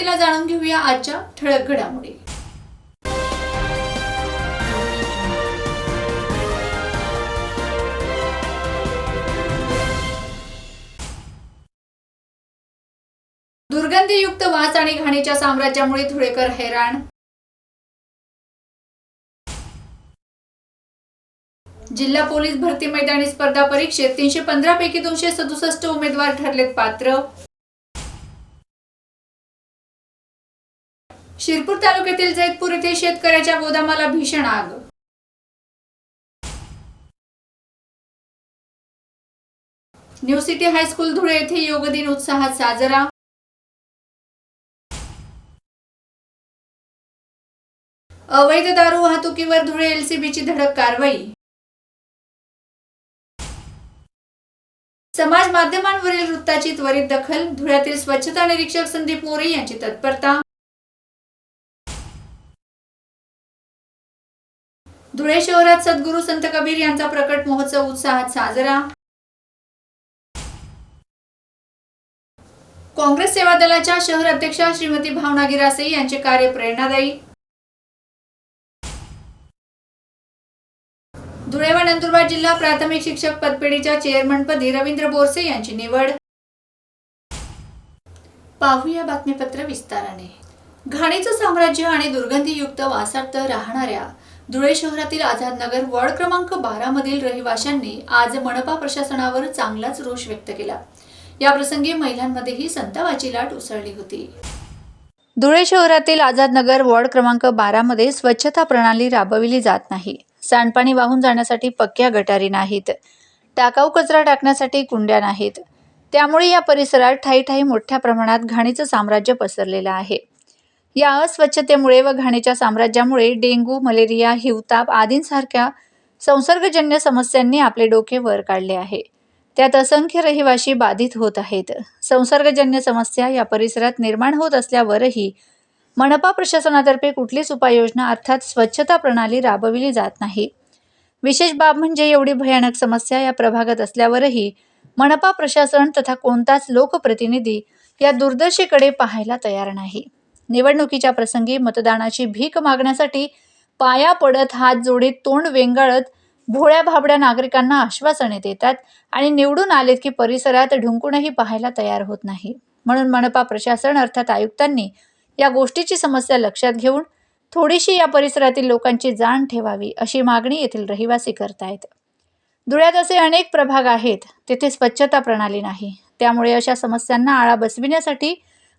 सुरुवातीला जाणून घेऊया आजच्या ठळक घडामोडी. दुर्गंधीयुक्त वास आणि घाणीच्या साम्राज्यामुळे धुळेकर हैराण. जिल्हा पोलीस भरती मैदानी स्पर्धा परीक्षेत तीनशे पंधरा पैकी दोनशे सदुसष्ट उमेदवार ठरलेत पात्र. शिरपूर तालुक्यातील जैतपूर येथे शेतकऱ्याच्या गोदामाला भीषण आग. न्यू सिटी हायस्कूल धुळे येथे योग दिन उत्साहात साजरा. अवैध दारू वाहतुकीवर धुळे एलसीबीची धडक कारवाई. समाज माध्यमांवरील वृत्ताची त्वरित दखल धुळ्यातील स्वच्छता निरीक्षक संदीप मोरे यांची तत्परता. धुळे शहरात सद्गुरू संत कबीर यांचा प्रकट महोत्सव उत्साहात साजरा. काँग्रेस सेवा दलाच्या शहर अध्यक्षा श्रीमती भावना गिरासे यांचे कार्य प्रेरणादायी. धुळे व नंदुरबार जिल्हा प्राथमिक शिक्षक पदपेढीच्या चेअरमनपदी रवींद्र बोरसे यांची निवड. पाहूया बातमीपत्र विस्ताराने. घाणीचं साम्राज्य आणि दुर्गंधीयुक्त वासार्थ राहणाऱ्या धुळे शहरातील आझाद नगर वॉर्ड क्रमांक बारा मधील रहिवाशांनी आज मनपा प्रशासनावर चांगलाच रोष व्यक्त केला. या प्रसंगी महिलांमध्येही संतावाची लाट उसळली होती. धुळे शहरातील आझाद नगर वॉर्ड क्रमांक बारा मध्ये स्वच्छता प्रणाली राबविली जात नाही. सांडपाणी वाहून जाण्यासाठी पक्क्या गटारी नाहीत. टाकाऊ कचरा टाकण्यासाठी कुंड्या नाहीत. त्यामुळे या परिसरात ठाई मोठ्या प्रमाणात घाणीचं साम्राज्य पसरलेलं आहे. या अस्वच्छतेमुळे व घाणीच्या साम्राज्यामुळे डेंग्यू मलेरिया हिवताप आदींसारख्या संसर्गजन्य समस्यांनी आपले डोके वर काढले आहे. त्यात असंख्य रहिवाशी बाधित होत आहेत. संसर्गजन्य समस्या या परिसरात निर्माण होत असल्यावरही मनपा प्रशासनातर्फे कुठलीच उपाययोजना अर्थात स्वच्छता प्रणाली राबविली जात नाही. विशेष बाब म्हणजे एवढी भयानक समस्या या प्रभागात असल्यावरही मनपा प्रशासन तथा कोणताच लोकप्रतिनिधी या दुर्दशेकडे पाहायला तयार नाही. निवडणुकीच्या प्रसंगी मतदानाची भीक मागण्यासाठी पाया पडत हात जोडीत तोंड वेंगाळत भोळ्या भाबड्या नागरिकांना आश्वासने देतात आणि निवडून आलेत की परिसरात ढुंकूनही पाहायला तयार होत नाही. म्हणून मनपा प्रशासन अर्थात आयुक्तांनी या गोष्टीची समस्या लक्षात घेऊन थोडीशी या परिसरातील लोकांची जाण ठेवावी अशी मागणी येथील रहिवासी करतायत. धुळ्यात असे अनेक प्रभाग आहेत तेथे स्वच्छता प्रणाली नाही. त्यामुळे अशा समस्यांना आळा बसविण्यासाठी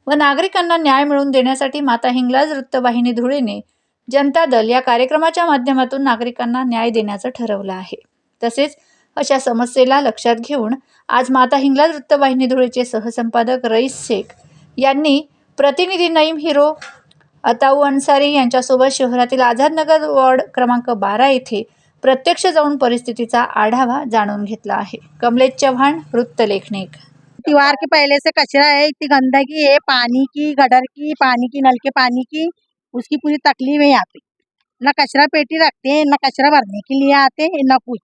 व नागरिकांना न्याय मिळवून देण्यासाठी माता हिंगलाज वृत्तवाहिनी धुळेने जनता दल या कार्यक्रमाच्या माध्यमातून नागरिकांना न्याय देण्याचं ठरवलं आहे. तसेच अशा समस्येला लक्षात घेऊन आज माता हिंगलाज वृत्तवाहिनी धुळेचे सहसंपादक रईस शेख यांनी प्रतिनिधी नईम हिरो अताऊ अन्सारी यांच्यासोबत शहरातील आझादनगर वॉर्ड क्रमांक बारा येथे प्रत्यक्ष जाऊन परिस्थितीचा आढावा जाणून घेतला आहे. कमलेश चव्हाण वृत्तलेखनिक. त्योहार के पहले से कचरा है इतनी गंदगी है पानी की गडर की पानी की नल के पानी की उसकी पूरी तकलीफ़ है यहाँ पे। न कचरा पेटी रखते हैं न कचरा भरने के लिए आते हैं न कुछ।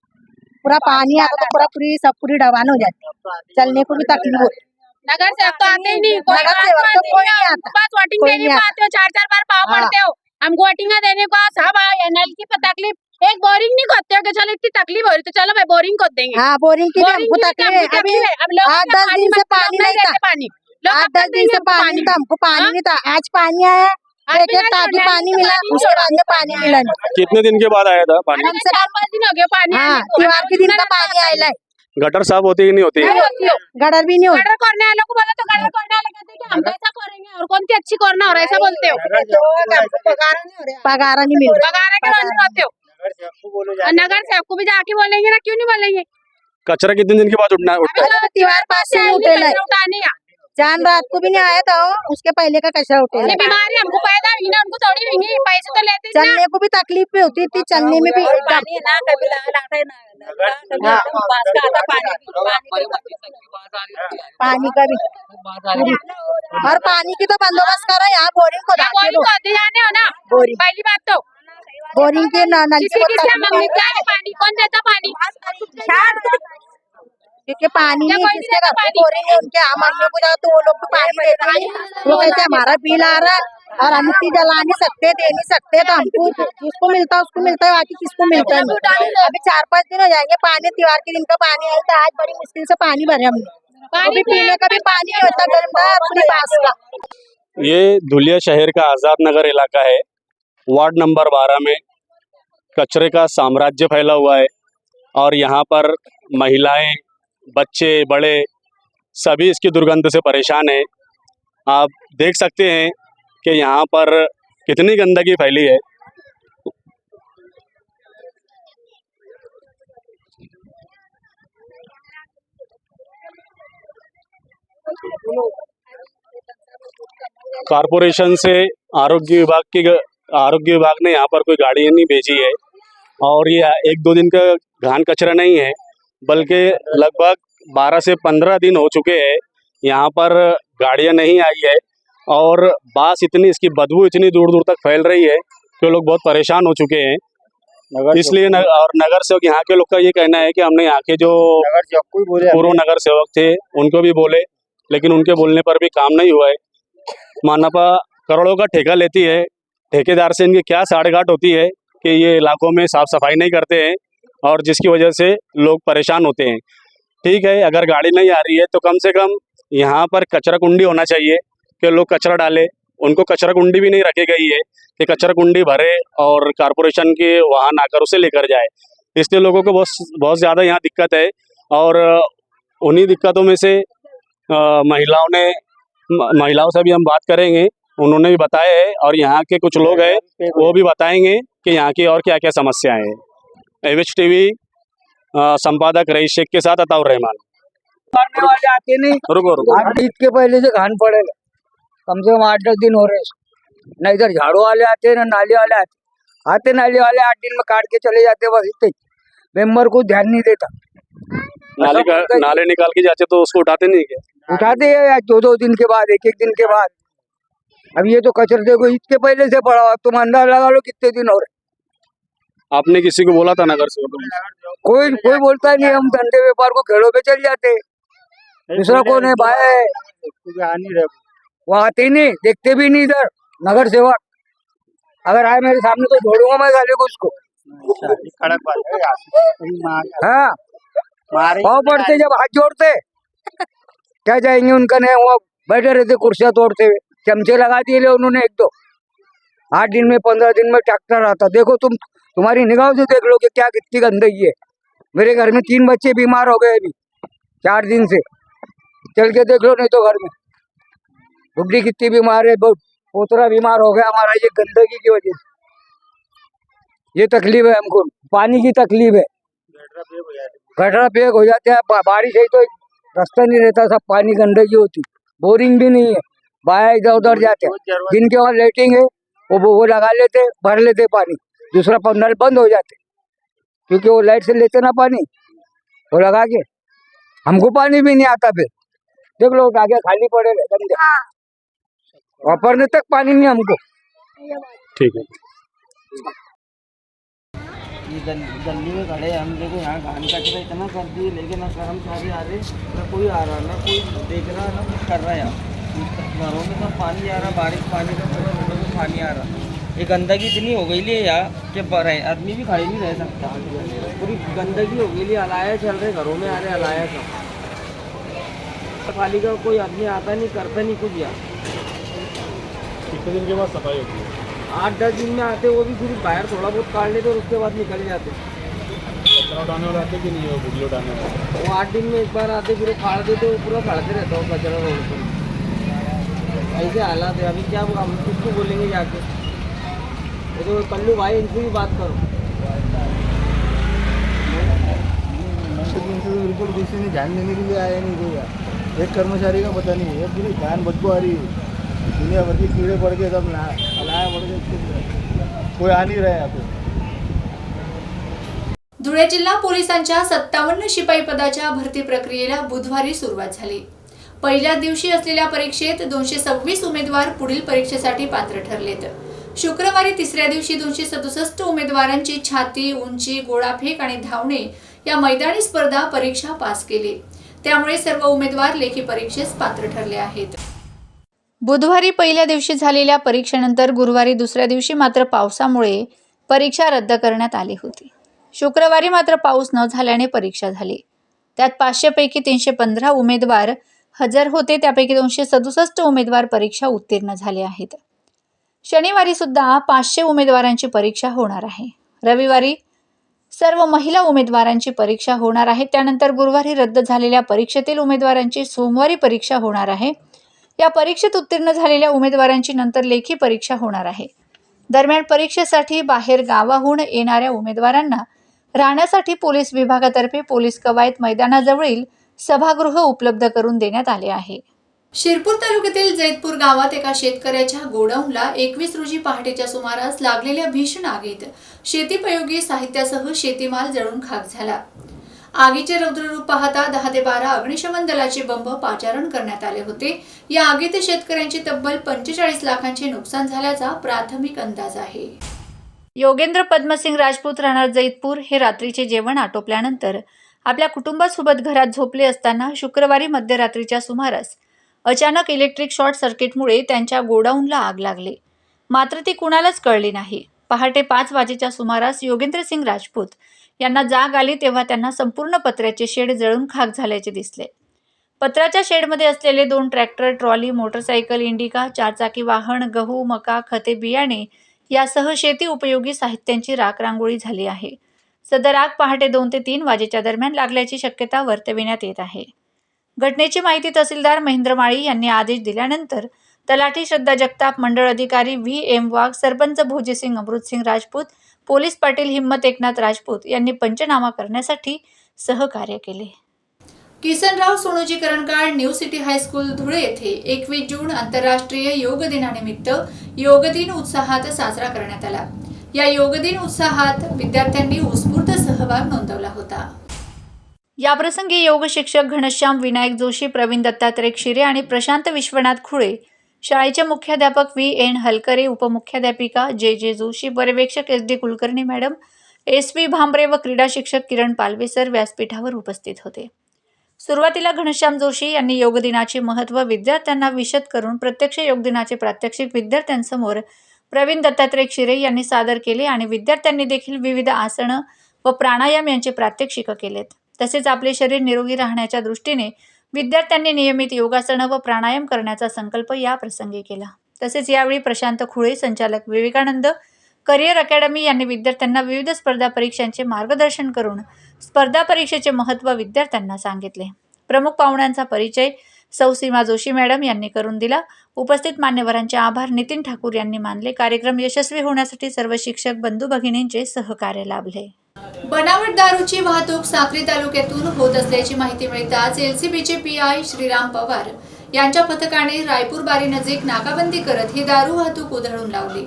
पूरा पानी आता तो पूरा पूरी सब पूरी डबान हो जाती है। चलने को भी तकलीफ़ होती नगर से तो आते ही नहीं कोई नगर बात सेवक तो कोई नहीं आता। पास वोटिंग देने को आते। हो चार चार बार पाव हाँ। पड़ते हो। हमको वोटिंग देने को सब आए नल की तकलीफ़। एक बोरिंग नहीं खोदते हो चलो इतनी तकलीफ़ हो रही तो चलो भाई बोरिंग खोद देंगे। हाँ बोरिंग की बोरिंग हमको तकलीफ़ है। अभी तकलीफ़ है। अब लोगों आठ दस दिन से पानी नहीं था। पानी। आठ दस दिन से हमको पानी। था हमको पानी हाँ? नहीं था। आज पानी आया एक एक नहीं टाकी छोड़ा, पानी तो मिला उसके बाद में पानी मिला। कितने दिन के बाद आया था पानी? चार पाँच दिन हो गए पानी हाँ त्योहार के दिन का पानी आया है। गटर साफ़ होती कि नहीं होती? नहीं गटर भी नहीं होता। गटर करने वालों को बोला तो गटर करने वाले कहते हैं कि हम कैसा करेंगे और कौन सी अच्छी करना हो रहा है ऐसा बोलते हो। पगारा नहीं मिल रहा। पगार के बंद होते हो। नगर से आपको भी जाके बोलेंगे ना क्यों नहीं बोलेंगे कचरा कितने दिन के बाद उठना उठता है? अभी तो पास से उठेला उठाने जान रात को भी नहीं आया था वो, उसके पहले का कचरा उठेला बीमारी हमको पैदा हुई ना उनको थोड़ी हुई है पैसे तो लेते ही चलने को भी तकलीफ़ भी होती थी चलने में भी पानी ना कभी है ना हाँ। का पानी भी पानी पानी का भी। और पानी की तो बंदोबस्त करा यहाँ बोरिंग को हो बोरिंग। पहली बात तो। बोरिंग के न- है। पानी देता पानी? क्योंकि पानी नहीं जिसके घर पे पानी? बोरिंग है उनके हम तो वो लोग पानी देते हैं। वो कहते हमारा बिल आ रहा है और हम इतनी जला नहीं सकते दे नहीं सकते तो हमको जिसको मिलता है उसको मिलता है बाकी किसको मिलता है? अभी चार पाँच दिन हो जाएँगे पानी त्योहार के दिन का पानी आया था आज बड़ी मुश्किल से पानी भरे हमने। अभी पीने का भी पानी होता गंदा अपनी पास का। ये धुलिया शहर का आज़ाद नगर इलाका है। वार्ड नंबर बारह में कचरे का साम्राज्य फैला हुआ है और यहाँ पर महिलाएँ, बच्चे, बड़े सभी इसकी दुर्गंध से परेशान हैं। आप देख सकते हैं कि यहाँ पर कितनी गंदगी फैली है। कारपोरेशन से आरोग्य विभाग की आरोग्य विभाग ने यहाँ पर कोई गाड़ी नहीं भेजी है और ये एक दो दिन का घान कचरा नहीं है बल्कि लगभग 12 से 15 दिन हो चुके हैं यहाँ पर गाड़ियाँ नहीं आई है और बास इतनी इसकी बदबू इतनी दूर दूर तक फैल रही है कि लोग बहुत परेशान हो चुके हैं। इसलिए न, और नगर सेवक यहाँ के लोग का ये कहना है कि हमने यहाँ के जो पूर्व नगर सेवक थे उनको भी बोले लेकिन उनके बोलने पर भी काम नहीं हुआ है। मानपा करोड़ों का ठेका लेती है ठेकेदार से इनकी क्या साढ़ेघाट होती है कि ये इलाकों में साफ़ सफ़ाई नहीं करते हैं और जिसकी वजह से लोग परेशान होते हैं। ठीक है, अगर गाड़ी नहीं आ रही है तो कम से कम यहाँ पर कचरा कुंडी होना चाहिए कि लोग कचरा डाले। उनको कचरा कुंडी भी नहीं रखी गई है कि कचरा कुंडी भरे और कारपोरेशन के वाहन आकर उसे लेकर जाए। इसलिए लोगों को बहुत बहुत ज़्यादा यहाँ दिक्कत है और उन्हीं दिक्कतों में से महिलाओं ने महिलाओं से भी हम बात करेंगे। उन्होंने भी बताया है और यहाँ के कुछ लोग हैं वो भी बताएँगे कि यहाँ की और क्या क्या समस्याएँ हैं। एच टीवी संपादक रईस शेख के साथ अताउर रहमान। आते नहीं रुको। रुको ईद के पहले से घान पड़े। कम से कम आठ दस दिन हो रहे हैं। ना इधर झाड़ू वाले आते ना नाली वाले आते। आते नाली वाले आठ दिन में काट के चले जाते बस इतने। मेंबर को ध्यान नहीं देता। नाले का नाले निकाल के जाते तो उसको उठाते नहीं क्या? उठाते हैं दो दो दिन के बाद एक एक दिन के बाद। अब ये तो कचरे देखो ईद के पहले से पड़ा हुआ तुम अंदाज लगा लो कितने दिन हो रहे आपने किसी को बोला था नगर सेवक को? कोई कोई बोलता ही नहीं हम धंधे व्यापार को खेड़ों पे चल जाते। दूसरा कौन है भाई? वो आते ही नहीं देखते भी नहीं इधर नगर सेवक अगर आए मेरे सामने तो छोड़ूँगा मैं साले को उसको। हाँ पाँव पड़ते जब हाथ जोड़ते। क्या जाएँगे उनका नहीं वो बैठे रहते कुर्सियाँ तोड़ते हुए। चमचे लगा दिए उन्होंने एक दो। आठ दिन में, पंद्रह दिन में ट्रैक्टर आता। देखो तुम, तुम्हारी निगाह से देख लो कि क्या कितनी गंदगी है। मेरे घर में तीन बच्चे बीमार हो गए अभी, चार दिन से। चल के देख लो, नहीं तो घर में। बुढ़ी कितनी बीमार है पोतरा बीमार हो गया हमारा, ये गंदगी की वजह से। ये तकलीफ़ है हमको, पानी की तकलीफ़ है। गटरा पेक हो जाते हैं बारिश है तो रास्ता नहीं रहता, सब पानी गंदगी होती। बोरिंग भी नहीं है। बाया इधर उधर जाते। हैं जिनके वहाँ लाइटिंग है वो वो लगा लेते भर लेते पानी। दूसरा प- नल बंद हो जाते। क्योंकि वो लाइट से लेते ना पानी। वो लगा के। हमको पानी भी नहीं आता फिर। देख लो आगे खाली पड़े रहे गंदे वापरने तक पानी नहीं हमको। ठीक है। गली में खड़े हम देखो यहाँ घान कचरा इतना कर दिए लेकिन ना कर्मचारी आ रहे ना कोई आ रहा ना कोई देख रहा ना कुछ कर रहा है यहाँ। घरों में सब पानी आ रहा बारिश पानी का पूरा रोडों में पानी आ रहा। ये गंदगी इतनी हो गई है यार कि आदमी भी खड़े नहीं रह सकता। पूरी गंदगी हो गई है अलाया चल रहे घरों में आ रहे अलाया सब। खाली का कोई आदमी आता नहीं करता नहीं कुछ यार। कितने दिन के बाद सफ़ाई होती है? आठ दस दिन में आते वो भी फिर बाहर थोड़ा बहुत काट लेते और उसके बाद निकल जाते। कचरा उठाने वाले आते कि नहीं वो बुढ़ी उठाने वाले? वो आठ दिन में एक बार आते फिर वो फाड़ देते वो पूरा फाड़ते रहता वो कचरा रोड पर ऐसे हालात है। अभी क्या हम किसको बोलेंगे जाके? तो कल्लू भाई इनसे भी बात करो। दिन से तो बिल्कुल किसी ने ध्यान देने के लिए आया नहीं कोई यार। एक कर्मचारी का पता नहीं है। पूरी ध्यान बदबू आ रही है। दुनिया भर के कीड़े पड़ के सब ना- अलाया पड़ के कोई आ नहीं रहा है यहाँ पे। धुळे जिल्हा पोलिसांच्या सत्तावन्न शिपाई पदाच्या भरती प्रक्रियेला बुधवारी सुरुवात झाली. पहिल्या दिवशी असलेल्या परीक्षेत दोनशे सव्वीस उमेदवार पुढील परीक्षेसाठी पात्र ठरलेत. शुक्रवारी तिसऱ्या दिवशी दोनशे सदुसष्ट उमेदवारांची छाती उंची गोळाफेक आणि धावणे या मैदानी स्पर्धा परीक्षा पास केली. त्यामुळे सर्व उमेदवार लेखी परीक्षेस पात्र ठरले आहेत. बुधवारी पहिल्या दिवशी झालेल्या परीक्षेनंतर गुरुवारी दुसऱ्या दिवशी मात्र पावसामुळे परीक्षा रद्द करण्यात आली होती. शुक्रवारी मात्र पाऊस न झाल्याने परीक्षा झाली. त्यात पाचशेपैकी तीनशे पंधरा उमेदवार हजर होते त्यापैकी दोनशे सदुसष्ट उमेदवार परीक्षा उत्तीर्ण झाले आहेत. शनिवारी सुद्धा पाचशे उमेदवारांची परीक्षा होणार आहे. रविवारी सर्व महिला उमेदवारांची परीक्षा होणार आहे. त्यानंतर गुरुवारी रद्द झालेल्या परीक्षेतील उमेदवारांची सोमवारी परीक्षा होणार आहे. या परीक्षेत उत्तीर्ण झालेल्या उमेदवारांची नंतर लेखी परीक्षा होणार आहे. दरम्यान परीक्षेसाठी बाहेर गावाहून येणाऱ्या उमेदवारांना राहण्यासाठी पोलीस विभागातर्फे पोलीस कवायत मैदानाजवळील सभागृह उपलब्ध करून देण्यात आले आहे. शिरपूर तालुक्यातील जैतपूर गावात एका शेतकऱ्याच्या गोडाऊनला एकवीस रोजी पहाटेच्या सुमारास लागलेल्या भीषण आगीत शेतीपयोगी साहित्यासह शेतीमाल जळून खाक झाला. आगीचे रौद्ररूप पाहता दहा ते बारा अग्निशमन दलाचे बंब पाचारण करण्यात आले होते. या आगीत शेतकऱ्यांचे तब्बल पंचेचाळीस लाखांचे नुकसान झाल्याचा प्राथमिक अंदाज आहे. योगेंद्र पद्मसिंग राजपूत राहणार जैतपूर हे रात्रीचे जेवण आटोपल्यानंतर आपल्या कुटुंबासोबत घरात झोपले असताना शुक्रवारी मध्यरात्रीच्या सुमारास अचानक इलेक्ट्रिक शॉर्ट सर्किटमुळे त्यांच्या गोडाऊनला आग लागली. मात्र ती कुणालाच कळली नाही. पहाटे पाच वाजेच्या सुमारास योगेंद्र सिंग राजपूत यांना जाग आली तेव्हा त्यांना संपूर्ण पत्र्याचे शेड जळून खाक झाल्याचे दिसले. पत्राच्या शेडमध्ये असलेले दोन ट्रॅक्टर ट्रॉली मोटरसायकल इंडिका चारचाकी वाहन गहू मका खते बियाणे यासह शेती उपयोगी साहित्यांची राख रांगोळी झाली आहे. सदर आग पहाटे दोन ते तीन वाजेच्या दरम्यान लागल्याची शक्यता वर्तविण्यात येत आहे. घटनेची माहिती तहसीलदार महेंद्र माळी यांनी आदेश दिल्यानंतर तलाठी श्रद्धा जगताप मंडळ अधिकारी व्ही. एम. वाघ सरपंच भोजीसिंग अमृतसिंग राजपूत पोलीस पाटील हिम्मत एकनाथ राजपूत यांनी पंचनामा करण्यासाठी सहकार्य केले. Kisanrao Sonoji Karankal new city high school Dhule येथे एकवीस जून आंतरराष्ट्रीय योग दिनानिमित्त योग दिन उत्साहात साजरा करण्यात आला. या योग दिन उत्साहात विद्यार्थ्यांनी उत्स्फूर्त सहभाग नोंदवला होता. याप्रसंगी योग शिक्षक घनश्याम विनायक जोशी प्रवीण दत्तात्रय क्षिरे आणि प्रशांत विश्वनाथ खुळे शाळेचे मुख्याध्यापक व्ही एन हलकरे उपमुख्याध्यापिका जे जे जोशी पर्यवेक्षक S D Kulkarni madam S P Bhambare व क्रीडा शिक्षक किरण पालवे सर व्यासपीठावर उपस्थित होते. सुरुवातीला घनश्याम जोशी यांनी योगदिनाचे महत्त्व विद्यार्थ्यांना विशद करून प्रत्यक्ष योगदिनाचे प्रात्यक्षिक विद्यार्थ्यांसमोर प्रवीण दत्तात्रय क्षिरे यांनी सादर केले आणि विद्यार्थ्यांनी देखील विविध आसनं व प्राणायाम यांचे प्रात्यक्षिक केलेत. तसेच आपले शरीर निरोगी राहण्याच्या दृष्टीने विद्यार्थ्यांनी नियमित योगासनं व प्राणायाम करण्याचा संकल्प या प्रसंगी केला. तसेच यावेळी प्रशांत खुळे संचालक विवेकानंद करिअर अकॅडमी यांनी विद्यार्थ्यांना विविध स्पर्धा परीक्षांचे मार्गदर्शन करून स्पर्धा परीक्षेचे महत्त्व विद्यार्थ्यांना सांगितले. प्रमुख पाहुण्यांचा परिचय सौ सीमा जोशी मॅडम यांनी करून दिला. उपस्थित मान्यवरांचे आभार. नितीन ठाकूर यांनी मानले. कार्यक्रम यशस्वी होण्यासाठी सर्व शिक्षक बंधू भगिनींचे सहकार्य लाभले. बनावट दारूची वाहतूक साक्री तालुक्यातून होत असल्याची माहिती मिळताच एलसीबीचे पी आय श्रीराम पवार यांच्या पथकाने रायपूर बारी नजीक नाकाबंदी करत ही दारू वाहतूक उधळून लावली.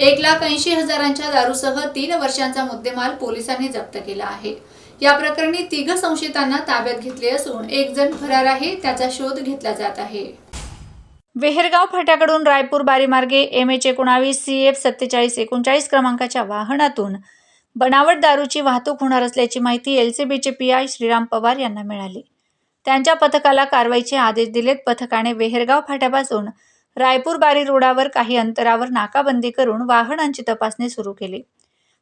एक लाख ऐंशी हजारांच्या दारूसह तीन वर्षांचा मुद्देमाल पोलिसांनी जप्त केला आहे. या प्रकरणी तिघ संशयितांना ताब्यात घेतले असून एक जण फरार आहे त्याचा शोध घेतला जात आहे. वेहेरगाव फाट्याकडून रायपूर बारीमार्गे एम एच एकोणावीस सी एफ सत्तेचाळीस एकोणचाळीस क्रमांकाच्या वाहनातून बनावट दारूची वाहतूक होणार असल्याची माहिती एल सी बीचे पी आय श्रीराम पवार यांना मिळाली. त्यांच्या पथकाला कारवाईचे आदेश दिलेत. पथकाने वेहेरगाव फाट्यापासून रायपूर बारी रोडावर काही अंतरावर नाकाबंदी करून वाहनांची तपासणी सुरू केली.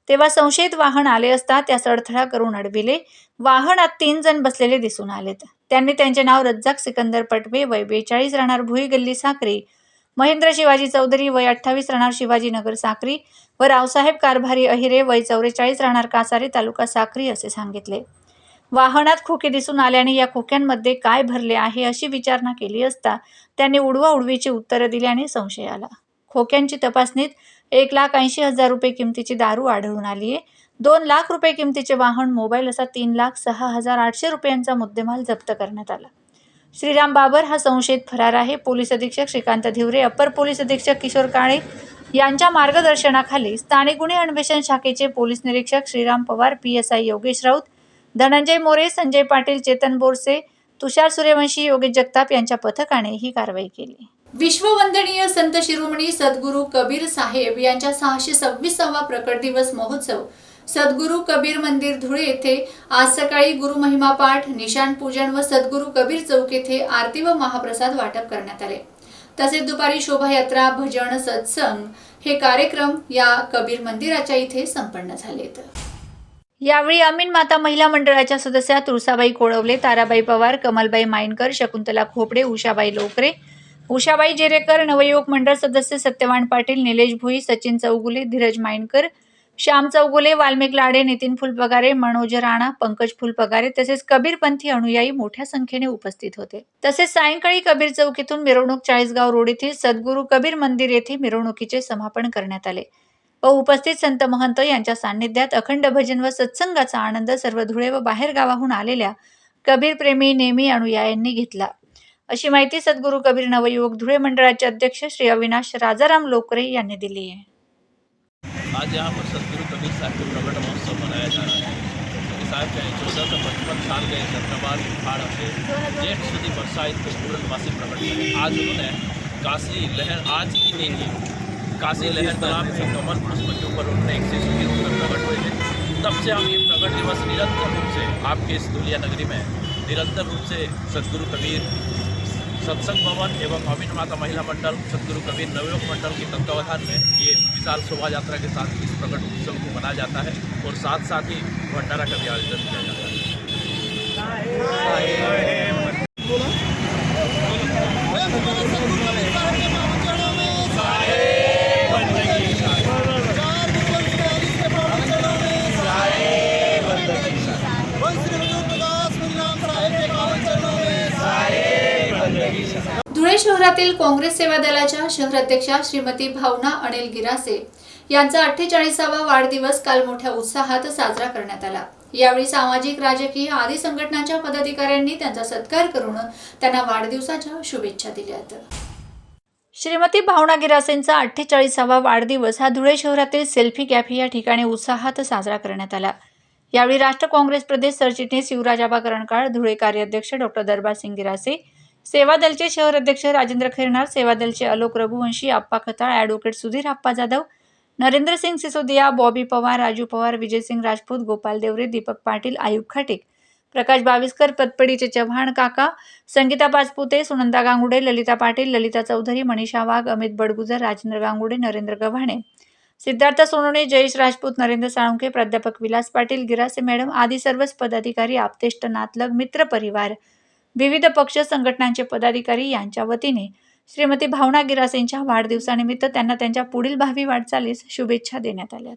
तेव्हा संशयित वाहन आले असता त्यास अडथळा करून अडविले. वाहनात तीन जण बसलेले दिसून आलेत. त्यांनी त्यांचे नाव रज्जाक सिकंदर पटवे वय बेचाळीस राहणार भुई गल्ली साक्री महेंद्र शिवाजी चौधरी वय अठ्ठावीस राहणार शिवाजीनगर साक्री व रावसाहेब कारभारी अहिरे वय चौवेचाळीस राहणार कासारी तालुका साक्री असे सांगितले. वाहनात खोके दिसून आल्याने या खोक्यांमध्ये काय भरले आहे अशी विचारणा केली असता त्यांनी उडवा उडवीची उत्तरं दिल्याने संशय आला. खोक्यांची तपासणीत एक लाख ऐंशी हजार रुपये किमतीची दारू आढळून आली आहे. दोन लाख रुपये किमतीचे वाहन मोबाईल असा तीन लाख सहा हजार आठशे रुपयांचा मुद्देमाल जप्त करण्यात आला. श्रीराम बाबर हा संशयित फरार आहे. पोलीस अधीक्षक श्रीकांत धिवरे अप्पर पोलीस अधीक्षक किशोर काळे यांच्या मार्गदर्शनाखाली स्थानिक गुन्हे अन्वेषण शाखेचे पोलीस निरीक्षक Shriram Pawar P S I Yogesh Raut Dhananjay More Sanjay Patil Chetan Borse Tushar Suryavanshi Yogesh Jagtap यांच्या पथकाने ही कारवाई केली. विश्ववंदनीय संत शिरोमणी सद्गुरू कबीर साहेब यांच्या सहाशे सव्वीसावा प्रकट दिवस महोत्सव. सद्गुरू कबीर मंदिर धुळे येथे आज सकाळी गुरु महिमा पाठ निशाण पूजन व सद्गुरू कबीर चौक येथे आरती व महाप्रसाद वाटप करण्यात आले. तसेच दुपारी शोभायात्रा भजन सत्संग हे कार्यक्रम या कबीर मंदिराच्या इथे संपन्न झालेत. यावेळी अमीन माता महिला मंडळाच्या सदस्या तुळसाबाई कोळवले ताराबाई पवार कमलबाई मायनकर शकुंतला खोपडे उषाबाई लोकरे उषाबाई जेरेकर नवयुवक मंडळ सदस्य सत्यवान पाटील निलेश भुई सचिन चौगुले धीरज मायनकर श्याम चौगुले वाल्मिक लाडे नितीन फुलपगारे मनोज राणा पंकज फुलपगारे तसेच कबीरपंथी अनुयायी मोठ्या संख्येने उपस्थित होते. तसेच सायंकाळी कबीर चौक येथून मिरवणूक चाळीसगाव रोड येथील सद्गुरू कबीर मंदिर येथे मिरवणुकीचे समापन करण्यात आले. व उपस्थित संत महंत यांच्या सान्निध्यात अखंड भजन व सत्संगाचा आनंद सर्व धुळे व बाहेर गावाहून आलेल्या कबीरप्रेमी नेमी नेहमी अनुयायांनी घेतला. अशी माहिती सद्गुरू कबीर नवयुवक धुळे मंडळाचे अध्यक्ष श्री अविनाश राजाराम लोकरे यांनी दिली आहे. आज यहाँ पर सतगुरु कबीर साहब के प्रकट महोत्सव मनाया जा रहा है। कबीर साहब के चौदह सौ पचपन साल के सत्रबाद पहाड़ से जेठ सुधी बरसाइत को पूर्णवासी प्रकट करे। आज उन्होंने काशी लहर आज की नहीं की काशी लहर तालाब से कमल पुष्प के ऊपर उन्होंने एक सौ के रूप में प्रकट हुए थे तब से हम ये प्रकट दिवस निरंतर रूप से आपके इस दुलिया नगरी में निरंतर रूप से सतगुरु कबीर सत्संग भवन एवं अमीन माता महिला मंडल सदगुरु कबीर नवयोग मंडल के तत्वावधान में ये विशाल शोभा यात्रा के साथ इस प्रकट उत्सव को मनाया जाता है और साथ साथ ही भंडारा का भी आयोजन किया जाता है। शहरातील काँग्रेस सेवा दलाच्या शहराध्यक्षा श्रीमती भावना अनिल गिरासे यांचा अठ्ठेचाळीसावा वाढदिवस काल मोठ्या उत्साहात साजरा करण्यात आला. यावेळी सामाजिक राजकीय आदी संघटनांच्या पदाधिकाऱ्यांनी त्यांचा सत्कार करून त्यांना वाढदिवसाच्या शुभेच्छा दिल्यात श्रीमती भावना गिरासेंचा अठ्ठेचाळीसावा वाढदिवस हा धुळे शहरातील सेल्फी कॅफे या ठिकाणी उत्साहात साजरा करण्यात आला. यावेळी राष्ट्र काँग्रेस प्रदेश सरचिटणीस युवराजाबा करणकाळ धुळे कार्याध्यक्ष डॉक्टर दरबार सिंग गिरासे सेवा दलचे शहर अध्यक्ष राजेंद्र खैरनार सेवा दलचे अलोक रघुवंशी आप्पा खताळ ॲडव्होकेट सुधीर आप्पा जाधव नरेंद्र सिंग सिसोदिया बॉबी पवार राजू पवार विजयसिंग राजपूत गोपाल देवरे दीपक पाटील आयुब खाटिक प्रकाश बाविस्कर पतपडीचे चव्हाण काका संगीता पाचपुते सुनंदा गांगुडे ललिता पाटील ललिता चौधरी मनीषा वाघ अमित बडगुजर राजेंद्र गांगुडे नरेंद्र गव्हाणे सिद्धार्थ सोनवणे जयेश राजपूत नरेंद्र साळुंके प्राध्यापक विलास पाटील गिरासे मॅडम आदी सर्वच पदाधिकारी आपतेष्ट नातलग मित्र परिवार विविध पक्ष संघटनांचे पदाधिकारी यांच्या वतीने श्रीमती भावना गिरासेंच्या वाढदिवसानिमित्त त्यांना त्यांच्या पुढील भावी वाटचालीस शुभेच्छा देण्यात आल्यात.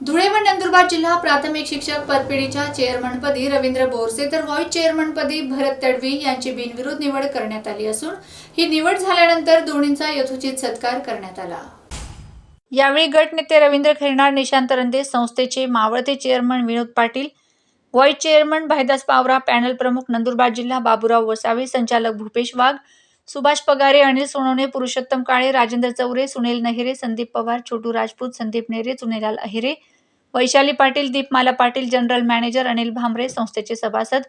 धुळे व नंदुरबार जिल्हा प्राथमिक शिक्षक पदपिढीच्या चेअरमनपदी रवींद्र बोरसे तर व्हाईस चेअरमनपदी भरत तडवी यांची बिनविरोध निवड करण्यात आली असून ही निवड झाल्यानंतर दोन्हींचा यथोचित सत्कार करण्यात आला. यावेळी गटनेते रवींद्र खैरनार निशांत रंदे संस्थेचे मावळते chairman Vinod Patil vice chairman Bhaidas Pawara panel प्रमुख नंदुरबार जिल्हा बाबुराव वसावे संचालक भूपेश वाघ सुभाष पगारे अनिल सोनवणे पुरुषोत्तम काळे राजेंद्र चौरे सुनील नहिरे संदीप पवार छोटू राजपूत संदीप नेरे चुनेलाल अहिरे वैशाली पाटील दीपमाला पाटील जनरल मॅनेजर अनिल भांबरे संस्थेचे सभासद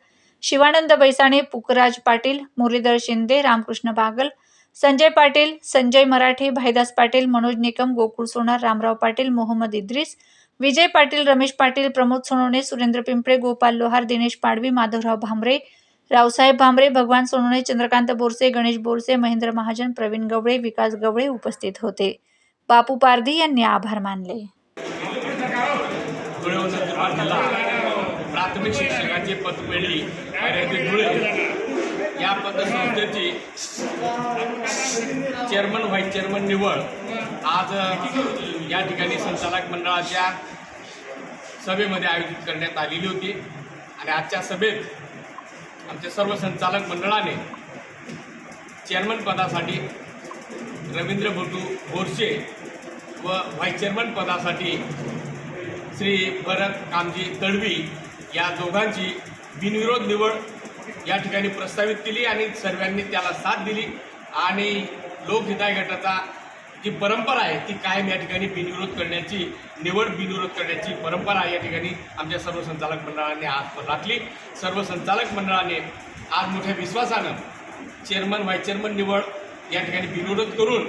शिवानंद बैसाणे पुकराज पाटील मुरलीधर शिंदे रामकृष्ण बागल संजय पाटील संजय मराठे भाईदास पाटील मनोज निकम गोकुळ सोनार रामराव पाटील मोहम्मद इद्रिस विजय पाटील रमेश पाटील प्रमोद सोनवणे सुरेंद्र पिंपळे गोपाल लोहार दिनेश पाडवी माधवराव भांबरे रावसाहेब भांबरे भगवान सोनवणे चंद्रकांत बोरसे गणेश बोरसे महेंद्र महाजन प्रवीण गवळे विकास गवळे उपस्थित होते. बापू पारधी यांनी आभार मानले. प्राथमिक शिक्षकाचे पद कार्यालय धुळे या पदसंस्थेची चेअरमन व्हाईस चेअरमन निवड. आज या ठिकाणी संचालक मंडळाच्या सभेमध्ये आयोजित करण्यात आलेली होती. आणि आजच्या सभेत आमच्या सर्व संचालक मंडळाने चेअरमन पदासाठी रवींद्र भटू बोरसे व व्हाईस चेअरमन पदासाठी श्री भरत कामजी तडवी या दोघांची बिनविरोध निवड या ठिकाणी प्रस्तावित केली आणि सर्वांनी त्याला साथ दिली. आणि लोकहिताय गटाचा जी परंपरा आहे ती कायम या ठिकाणी बिनविरोध करण्याची निवड बिनविरोध करण्याची परंपरा या ठिकाणी आमच्या सर्व संचालक मंडळाने आज राखली. सर्व संचालक मंडळाने आज मोठ्या विश्वासानं चेअरमन व्हाईस चेअरमन निवड या ठिकाणी बिनविरोध करून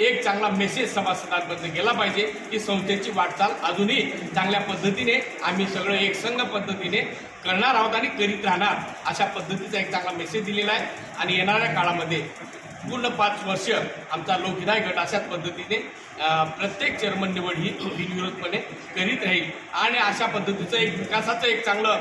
एक चांगला मेसेज सभासदांपर्यंत गेला पाहिजे. की संस्थेची वाटचाल अजूनही चांगल्या पद्धतीने आम्ही सगळं एकसंघ पद्धतीने करणार आहोत आणि करीत राहणार अशा पद्धतीचा एक चांगला मेसेज दिलेला आहे. आणि येणाऱ्या काळामध्ये पूर्ण पाच वर्ष आमचा लोकहिताय गट अशाच पद्धतीने प्रत्येक चेअरमन निवड ही बिनविरोधपणे करीत राहील. आणि अशा पद्धतीचं एक विकासाचं एक चांगलं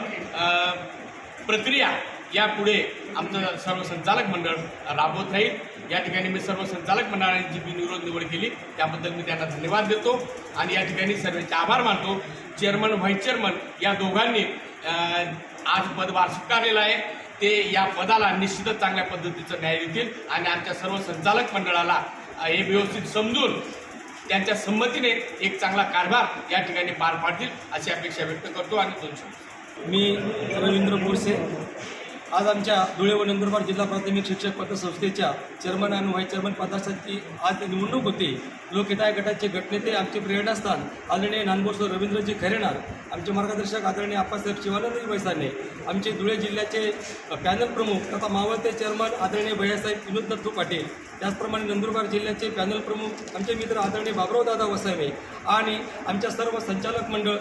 प्रक्रिया यापुढे आमचं सर्व संचालक मंडळ राबवत राहील. या ठिकाणी मी सर्व संचालक मंडळाने जी बिनविरोध निवड केली. त्याबद्दल मी त्यांना धन्यवाद देतो. आणि या ठिकाणी सर्वांचे आभार मानतो. चेअरमन व्हाईस चेअरमन या दोघांनी आज पदभार स्वीकारलेला आहे. ते या पदाला निश्चितच चांगल्या पद्धतीचं न्याय देतील आणि आमच्या सर्व संचालक मंडळाला हे व्यवस्थित समजून त्यांच्या संमतीने एक चांगला कारभार या ठिकाणी पार पाडतील अशी अपेक्षा व्यक्त करतो आणि दोन मी रवींद्र बोरसे आज आमच्या धुळे व नंदुरबार जिल्हा प्राथमिक शिक्षक पतसंस्थेच्या चेअरमन आणि व्हाईस चेअरमन पदासाठी आज निवडणूक होते. लोकहिताय गटाचे गटनेते आमचे प्रेरणास्थान आदरणीय नानबोसर रवींद्रजी खरेनार आमचे मार्गदर्शक आदरणीय आप्पासाहेब शिवानंदजी वैसाने आमचे धुळे जिल्ह्याचे पॅनल प्रमुख तथा मावळते चेअरमन आदरणीय भैयासाहेब विनोद दत्तू पाटील त्याचप्रमाणे नंदुरबार जिल्ह्याचे पॅनल प्रमुख आमचे मित्र आदरणीय बाबराव दादा वसावे आणि आमच्या सर्व संचालक मंडळ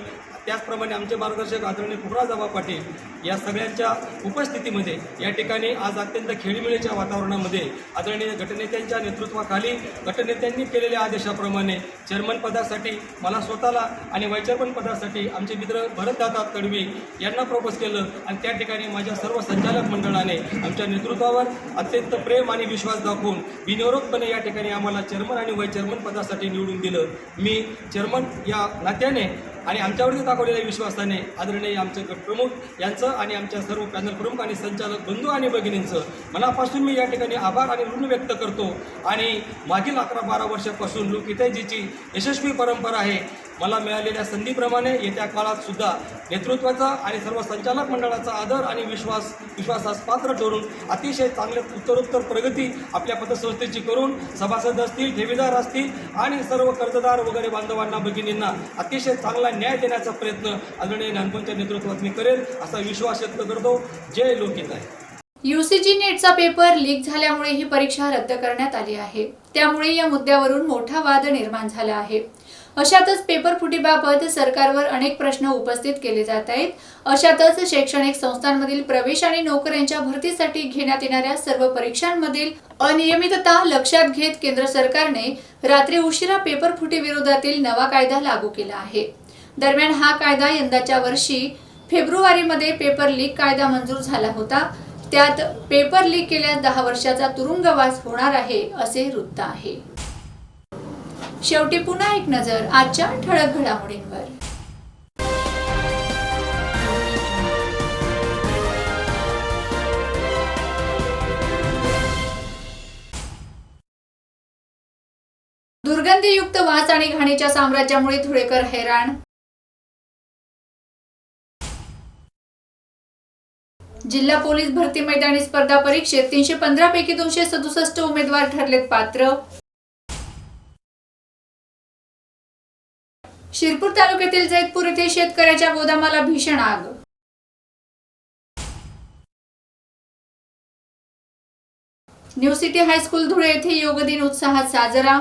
त्याचप्रमाणे आमचे मार्गदर्शक आदरणीय कुबराजाबा पाटील या सगळ्यांच्या उपस्थितीमध्ये या ठिकाणी आज अत्यंत खेळीमेळीच्या वातावरणामध्ये आदरणीय गटनेत्यांच्या नेतृत्वाखाली गटनेत्यांनी केलेल्या आदेशाप्रमाणे चेअरमन पदासाठी मला स्वतःला आणि व्हाईस पदासाठी आमचे मित्र भरतदादा तडवी यांना प्रपोज केलं आणि त्या ठिकाणी माझ्या सर्व संचालक मंडळाने आमच्या नेतृत्वावर अत्यंत प्रेम आणि विश्वास दाखवून बिनविरोधपणे या ठिकाणी आम्हाला चेअरमन आणि व्हाईस पदासाठी निवडून दिलं. मी चेअरमन या नात्याने आणि आमच्यावरती दाखवलेल्या विश्वासाने आदरणीय आमचे गटप्रमुख यांचं आणि आमच्या सर्व पॅनल प्रमुख आणि संचालक बंधू आणि भगिनींचं. मनापासून मी या ठिकाणी आभार आणि ऋण व्यक्त करतो. आणि मागील अकरा बारा वर्षापासून लोकहितैजीची यशस्वी परंपरा आहे मला मिळालेल्या संधीप्रमाणे येत्या काळात सुद्धा नेतृत्वाचा आणि सर्व संचालक मंडळाचा आदर आणि विश्वास विश्वासास पात्र ठरून अतिशय चांगल्या उत्तरोत्तर प्रगती आपल्या पतसंस्थेची करून सभासद असतील ठेवीदार असतील आणि सर्व कर्जदार वगैरे बांधवांना भगिनींना अतिशय चांगला न्याय देण्याचा प्रयत्न आदरणीय नानपंच्या नेतृत्वात मी करेल असा विश्वास व्यक्त करतो. जय लोकहित आहे युसीजी नेटचा पेपर लीक झाल्यामुळे ही परीक्षा रद्द करण्यात आली आहे. त्यामुळे या मुद्द्यावरून मोठा वाद निर्माण झाला आहे. अशातच पेपर फुटीबाबत सरकारवर अनेक प्रश्न उपस्थित केले जात आहेत. अशातच शैक्षणिक संस्थांमधील प्रवेश आणि नोकऱ्यांच्या भरतीसाठी घेण्यात येणाऱ्या सर्व परीक्षांमधील अनियमितता लक्षात घेत केंद्र सरकारने रात्री उशिरा पेपर फुटी विरोधातील नवा कायदा लागू केला आहे. दरम्यान हा कायदा यंदाच्या वर्षी फेब्रुवारीमध्ये पेपर लीक कायदा मंजूर झाला होता. त्यात पेपर लीक केल्यास दहा वर्षाचा तुरुंगवास होणार आहे असे वृत्त आहे. शेवटी पुन्हा एक नजर आजच्या ठळक घडामोडींवर. दुर्गंधीयुक्त वास आणि घाणीच्या साम्राज्यामुळे धुळेकर हैराण. जिल्हा पोलीस भरती मैदानी स्पर्धा परीक्षेत तीनशे पंधरा पैकी दोनशे सदुसष्ट उमेदवार ठरलेत पात्र. शिरपूर तालुक्यातील जैतपूर येथे शेतकऱ्याच्या गोदामाला भीषण आग. न्यू सिटी हायस्कूल धुळे येथे योग दिन उत्साहात साजरा.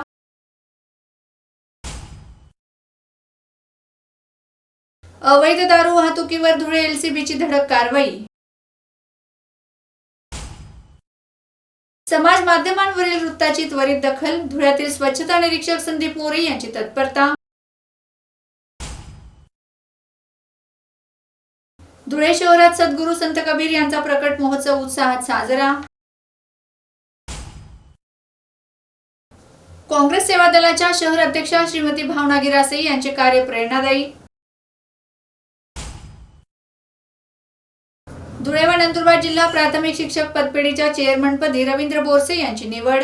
अवैध दारू वाहतुकीवर धुळे एलसीबीची धडक कारवाई. समाज माध्यमांवरील वृत्ताची त्वरित दखल धुळ्यातील स्वच्छता निरीक्षक संदीप मोरे यांची तत्परता. धुळे शहरात सद्गुरू संत कबीर यांचा प्रकट महोत्सव उत्साहात साजरा. काँग्रेस सेवा दलाच्या शहर अध्यक्षा श्रीमती भावना गिरासे यांचे कार्य प्रेरणादायी. धुळे व नंदुरबार जिल्हा प्राथमिक शिक्षक पदपेढीच्या चेअरमनपदी रवींद्र बोरसे यांची निवड.